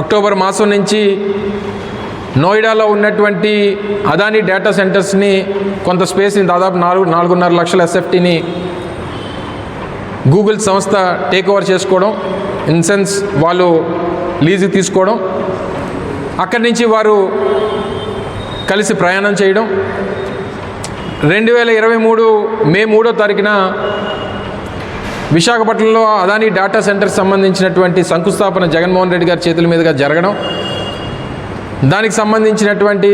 October మాసం నుంచి నోయిడాలో ఉన్నటువంటి అదానీ డేటా సెంటర్స్ని కొంత స్పేస్ని దాదాపు నాలుగు నాలుగున్నర లక్షల ఎస్ఎఫ్టీని గూగుల్ సంస్థ టేక్ ఓవర్ చేసుకోవడం ఇన్సెన్స్ వాళ్ళు లీజు తీసుకోవడం అక్కడి నుంచి వారు కలిసి ప్రయాణం చేయడం. రెండు వేల ఇరవై మూడు మే మూడో తారీఖున విశాఖపట్నంలో అదానీ డేటా సెంటర్ సంబంధించినటువంటి శంకుస్థాపన జగన్మోహన్ రెడ్డి గారి చేతుల మీదుగా జరగడం దానికి సంబంధించినటువంటి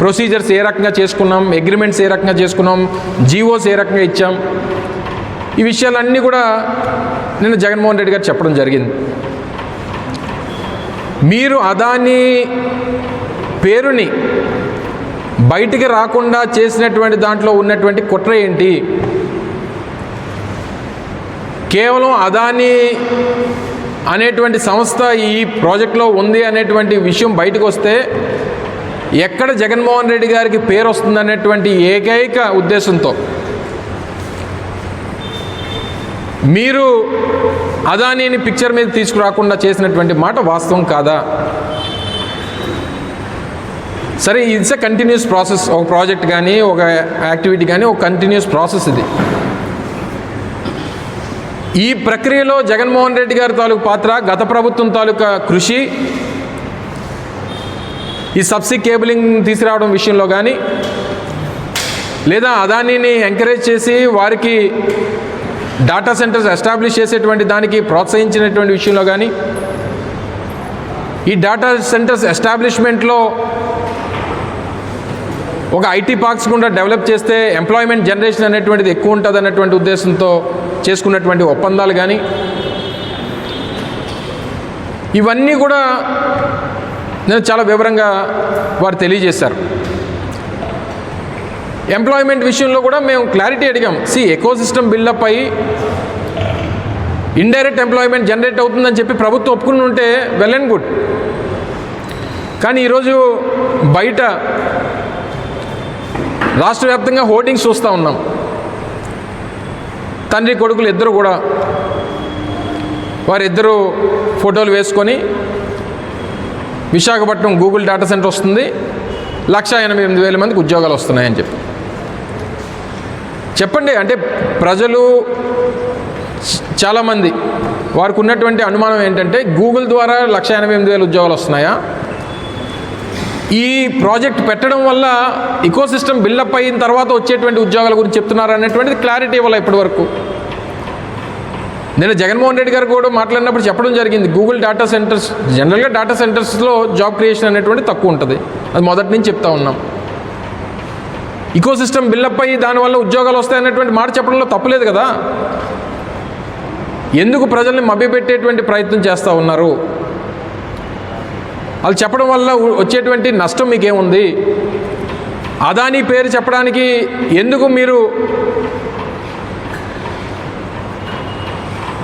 ప్రొసీజర్స్ ఏ రకంగా చేసుకున్నాం అగ్రిమెంట్స్ ఏ రకంగా చేసుకున్నాం జీవోస్ ఏ రకంగా ఇచ్చాం ఈ విషయాలన్నీ కూడా నిన్న జగన్మోహన్ రెడ్డి గారు చెప్పడం జరిగింది. మీరు అదానీ పేరుని బయటికి రాకుండా చేసినటువంటి దాంట్లో ఉన్నటువంటి కుట్ర ఏంటి? కేవలం అదానీ అనేటువంటి సంస్థ ఈ ప్రాజెక్ట్లో ఉంది అనేటువంటి విషయం బయటకు వస్తే ఎక్కడ జగన్మోహన్ రెడ్డి గారికి పేరు వస్తుందనేటువంటి ఏకైక ఉద్దేశంతో. మీరు అదానీని పిక్చర్ మీద తీసుకురాకుండా చేసినటువంటి మాట వాస్తవం కాదా? సరే ఇట్స్ ఎ కంటిన్యూస్ ప్రాసెస్ ఒక ప్రాజెక్ట్ కానీ ఒక యాక్టివిటీ కానీ ఒక కంటిన్యూస్ ప్రాసెస్ ఇది. ఈ ప్రక్రియలో జగన్మోహన్ రెడ్డి గారి తాలూకు పాత్ర గత ప్రభుత్వం తాలూకా కృషి ఈ సబ్సిడీ కేబులింగ్ తీసుకురావడం విషయంలో కానీ లేదా అదానీని ఎంకరేజ్ చేసి వారికి డాటా సెంటర్స్ ఎస్టాబ్లిష్ చేసేటువంటి దానికి ప్రోత్సహించినటువంటి విషయంలో కానీ ఈ డాటా సెంటర్స్ ఎస్టాబ్లిష్మెంట్లో ఒక ఐటీ పార్క్స్ గుండా డెవలప్ చేస్తే ఎంప్లాయ్మెంట్ జనరేషన్ అనేటువంటిది ఎక్కువ ఉంటుంది అన్నటువంటి ఉద్దేశంతో చేసుకున్నటువంటి ఒప్పందాలు కానీ ఇవన్నీ కూడా నేను చాలా వివరంగా వారు తెలియజేశారు. ఎంప్లాయ్మెంట్ విషయంలో కూడా మేము క్లారిటీ అడిగాం. సి ఎకో సిస్టమ్ బిల్డప్ అయ్యి ఇండైరెక్ట్ ఎంప్లాయ్మెంట్ జనరేట్ అవుతుందని చెప్పి ప్రభుత్వం ఒప్పుకుని ఉంటే వెల్ అండ్ గుడ్ కానీ ఈరోజు బయట రాష్ట్ర వ్యాప్తంగా హోర్డింగ్స్ చూస్తూ ఉన్నాం. తండ్రి కొడుకులు ఇద్దరు కూడా వారిద్దరూ ఫోటోలు వేసుకొని విశాఖపట్నం గూగుల్ డేటా సెంటర్ వస్తుంది. లక్ష ఎనభై ఎనిమిది వేల మందికి ఉద్యోగాలు వస్తున్నాయని చెప్పి. చెప్పండి అంటే ప్రజలు చాలామంది వారికి ఉన్నటువంటి అనుమానం ఏంటంటే గూగుల్ ద్వారా లక్ష ఎనభై ఎనిమిది వేల ఉద్యోగాలు వస్తున్నాయా? ఈ ప్రాజెక్ట్ పెట్టడం వల్ల ఇకో సిస్టమ్ బిల్డప్ అయిన తర్వాత వచ్చేటువంటి ఉద్యోగాల గురించి చెప్తున్నారు అనేటువంటిది క్లారిటీ ఇవ్వాలి ఇప్పటి వరకు నేను జగన్మోహన్ రెడ్డి గారు కూడా మాట్లాడినప్పుడు చెప్పడం జరిగింది గూగుల్ డేటా సెంటర్స్ జనరల్గా డేటా సెంటర్స్లో జాబ్ క్రియేషన్ అనేటువంటి తక్కువ ఉంటుంది. అది మొదటి నుంచి చెప్తా ఉన్నాం. ఇకో సిస్టమ్ బిల్డప్ అయ్యి దానివల్ల ఉద్యోగాలు వస్తాయనేటువంటి మాట చెప్పడంలో తప్పులేదు కదా? ఎందుకు ప్రజల్ని మభ్యపెట్టేటువంటి ప్రయత్నం చేస్తూ ఉన్నారు? వాళ్ళు చెప్పడం వల్ల వచ్చేటువంటి నష్టం మీకేముంది? అదానీ పేరు చెప్పడానికి ఎందుకు మీరు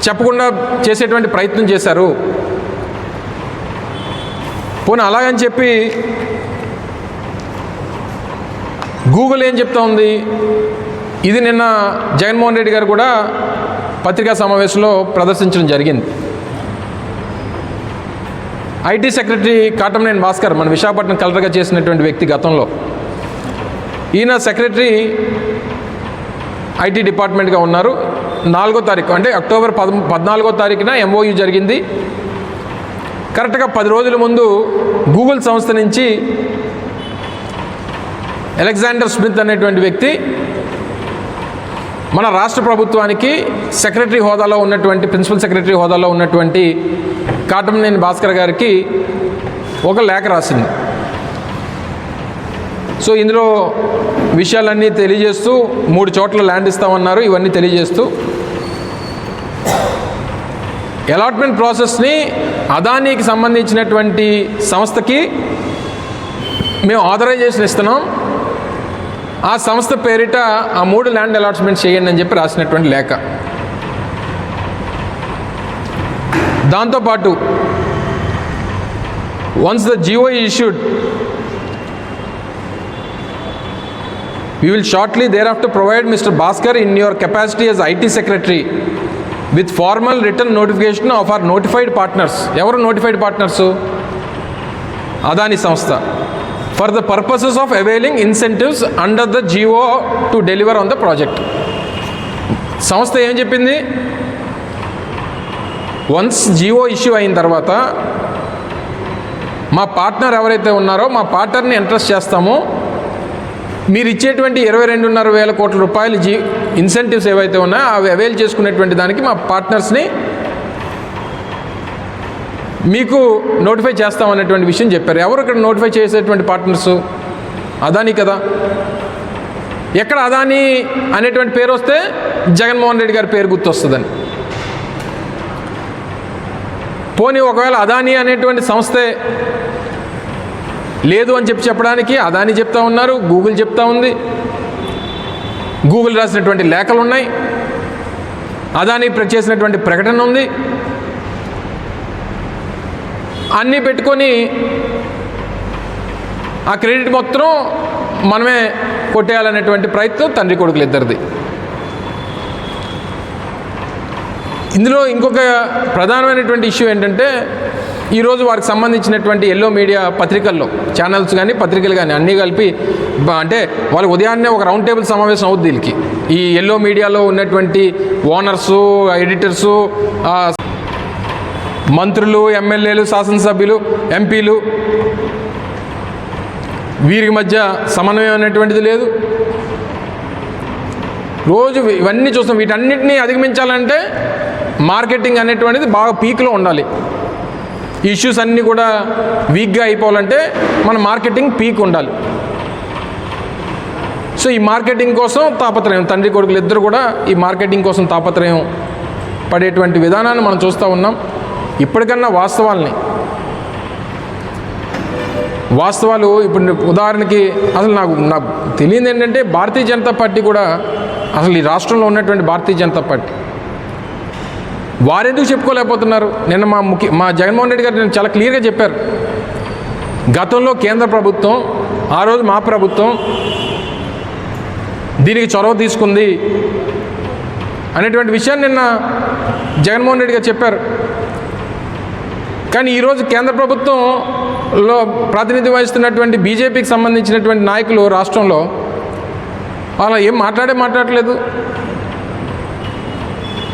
చెప్పకుండా చేసేటువంటి ప్రయత్నం చేశారు? పోనీ అలాగని చెప్పి గూగుల్ ఏం చెప్తా ఉంది? ఇది నిన్న జగన్మోహన్ రెడ్డి గారు కూడా పత్రికా సమావేశంలో ప్రదర్శించడం జరిగింది. ఐటీ సెక్రటరీ కాటమనేని భాస్కర్ మన విశాఖపట్నం కలెక్టర్గా చేసినటువంటి వ్యక్తి గతంలో. ఈయన సెక్రటరీ ఐటీ డిపార్ట్మెంట్గా ఉన్నారు. నాలుగో తారీఖు అంటే అక్టోబర్ పద పద్నాలుగో తారీఖున ఎంఓయూ జరిగింది. కరెక్ట్గా పది రోజుల ముందు గూగుల్ సంస్థ నుంచి అలెగ్జాండర్ స్మిత్ అనేటువంటి వ్యక్తి మన రాష్ట్ర ప్రభుత్వానికి సెక్రటరీ హోదాలో ఉన్నటువంటి ప్రిన్సిపల్ సెక్రటరీ హోదాలో ఉన్నటువంటి కాటమనేని భాస్కర్ గారికి ఒక లేఖ రాసింది. సో ఇందులో విషయాలన్నీ తెలియజేస్తూ మూడు చోట్ల ల్యాండ్ ఇస్తామన్నారు ఇవన్నీ తెలియజేస్తూ. అలాట్మెంట్ ప్రాసెస్ని అదానీకి సంబంధించినటువంటి సంస్థకి మేము ఆథరైజేషన్ ఇస్తున్నాం. ఆ సంస్థ పేరిట ఆ మూడు ల్యాండ్ అలాట్మెంట్ చేయండి అని చెప్పి రాసినటువంటి లేఖ. దాంతోపాటు once the GO issued We will shortly thereafter provide Mr. Bhaskar in your capacity as IT secretary with formal return notification of or notified partners ఎవరు నోటిఫైడ్ పార్ట్నర్సు అదాని సంస్థ. For the purposes of availing incentives under the GO to deliver on the project సంస్థ ఏం చెప్పింది? Once Jio issue అయిన తర్వాత మా partner ఎవరైతే ఉన్నారో మా పార్ట్నర్ని ఇంట్రెస్ట్ చేస్తామో. మీరు ఇచ్చేటువంటి ఇరవై రెండున్నర వేల కోట్ల రూపాయలు జీ ఇన్సెంటివ్స్ ఏవైతే ఉన్నాయో అవి అవైల్ చేసుకునేటువంటి దానికి మా పార్ట్నర్స్ని మీకు నోటిఫై చేస్తామనేటువంటి విషయం చెప్పారు. ఎవరు ఇక్కడ నోటిఫై చేసేటువంటి పార్ట్నర్స్ అదాని కదా. ఎక్కడ అదాని అనేటువంటి పేరు వస్తే జగన్మోహన్ రెడ్డి గారి పేరు గుర్తొస్తుందని. పోనీ ఒకవేళ అదాని అనేటువంటి సంస్థే లేదు అని చెప్పి చెప్పడానికి అదాని చెప్తా ఉన్నారు గూగుల్ చెప్తా ఉంది. గూగుల్ రాసినటువంటి లేఖలు ఉన్నాయి అదాని చేసినటువంటి ప్రకటన ఉంది. అన్నీ పెట్టుకొని ఆ క్రెడిట్ మొత్తం మనమే కొట్టేయాలనేటువంటి ప్రయత్నం తండ్రి కొడుకులు ఇద్దరిది. ఇందులో ఇంకొక ప్రధానమైనటువంటి ఇష్యూ ఏంటంటే ఈరోజు వారికి సంబంధించినటువంటి ఎల్లో మీడియా పత్రికల్లో ఛానల్స్ కానీ పత్రికలు కానీ అన్నీ కలిపి అంటే వాళ్ళు ఉదయాన్నే ఒక రౌండ్ టేబుల్ సమావేశం అవుద్ది వీళ్ళకి. ఈ ఎల్లో మీడియాలో ఉన్నటువంటి ఓనర్సు ఎడిటర్సు మంత్రులు ఎమ్మెల్యేలు శాసనసభ్యులు ఎంపీలు వీరికి మధ్య సమన్వయం అనేటువంటిది లేదు. రోజు ఇవన్నీ చూస్తాం. వీటన్నిటినీ అధిగమించాలంటే మార్కెటింగ్ అనేటువంటిది బాగా పీక్లో ఉండాలి. ఇష్యూస్ అన్నీ కూడా వీక్గా అయిపోవాలంటే మన మార్కెటింగ్ పీక్ ఉండాలి. సో ఈ మార్కెటింగ్ కోసం తాపత్రయం తండ్రి కొడుకులు ఇద్దరు కూడా ఈ మార్కెటింగ్ కోసం తాపత్రయం పడేటువంటి విధానాన్ని మనం చూస్తూ ఉన్నాం. ఇప్పటికన్నా వాస్తవాల్ని. వాస్తవాలు ఇప్పుడు ఉదాహరణకి అసలు నాకు నాకు తెలియదు ఏంటంటే భారతీయ జనతా పార్టీ కూడా అసలు ఈ రాష్ట్రంలో ఉన్నటువంటి భారతీయ జనతా పార్టీ. వారెందుకు చెప్పుకోలేకపోతున్నారు? నిన్న మా ముఖ్య మా జగన్మోహన్ రెడ్డి గారు నేను చాలా క్లియర్గా చెప్పారు. గతంలో కేంద్ర ప్రభుత్వం ఆ రోజు మా ప్రభుత్వం దీనికి చొరవ తీసుకుంది అనేటువంటి విషయాన్ని నిన్న జగన్మోహన్ రెడ్డి గారు చెప్పారు. కానీ ఈరోజు కేంద్ర ప్రభుత్వంలో ప్రాతినిధ్యం వహిస్తున్నటువంటి బీజేపీకి సంబంధించినటువంటి నాయకులు రాష్ట్రంలో అలా ఏం మాట్లాడే మాట్లాడలేదు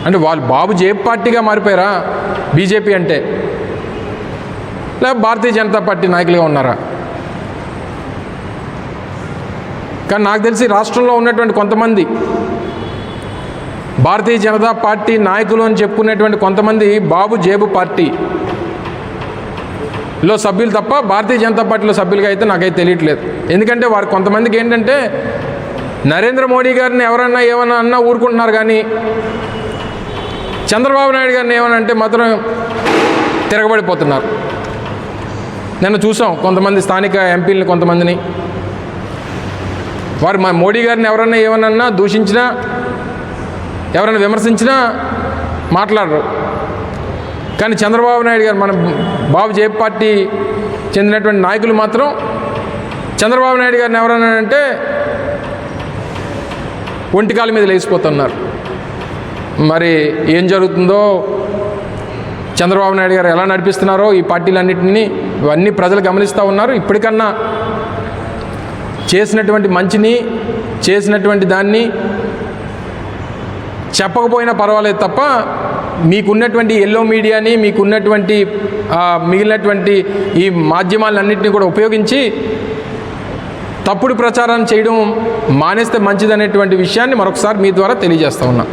అంటే వాళ్ళు బాబు జేబు పార్టీగా మారిపోయారా? బీజేపీ అంటే? లేక భారతీయ జనతా పార్టీ నాయకులుగా ఉన్నారా? కానీ నాకు తెలిసి రాష్ట్రంలో ఉన్నటువంటి కొంతమంది భారతీయ జనతా పార్టీ నాయకులు అని చెప్పుకునేటువంటి కొంతమంది బాబు జేబు పార్టీ లో సభ్యులు తప్ప భారతీయ జనతా పార్టీలో సభ్యులుగా అయితే నాకైతే తెలియట్లేదు. ఎందుకంటే వారు కొంతమందికి ఏంటంటే నరేంద్ర మోడీ గారిని ఎవరన్నా ఏమన్నా అన్నా ఊరుకుంటున్నారు కానీ చంద్రబాబు నాయుడు గారిని ఏమన్నా అంటే మాత్రం తిరగబడిపోతున్నారు. నిన్న చూసాం కొంతమంది స్థానిక ఎంపీలని కొంతమందిని. వారు మా మోడీ గారిని ఎవరన్నా ఏమన్నా దూషించినా ఎవరైనా విమర్శించినా మాట్లాడరు. కానీ చంద్రబాబు నాయుడు గారు మన బాబు జేబు పార్టీ చెందినటువంటి నాయకులు మాత్రం చంద్రబాబు నాయుడు గారిని ఎవరైనా అంటే ఒంటికాల మీద లేచిపోతున్నారు. మరి ఏం జరుగుతుందో చంద్రబాబు నాయుడు గారు ఎలా నడిపిస్తున్నారో ఈ పార్టీలన్నింటినీ ఇవన్నీ ప్రజలు గమనిస్తూ ఉన్నారు. ఇప్పటికన్నా చేసినటువంటి మంచిని చేసినటువంటి దాన్ని చెప్పకపోయినా పర్వాలేదు తప్ప మీకున్నటువంటి ఎల్లో మీడియాని మీకున్నటువంటి మిగిలినటువంటి ఈ మాధ్యమాలన్నింటినీ కూడా ఉపయోగించి తప్పుడు ప్రచారం చేయడం మానేస్తే మంచిదనేటువంటి విషయాన్ని మరొకసారి మీ ద్వారా తెలియజేస్తా ఉన్నా.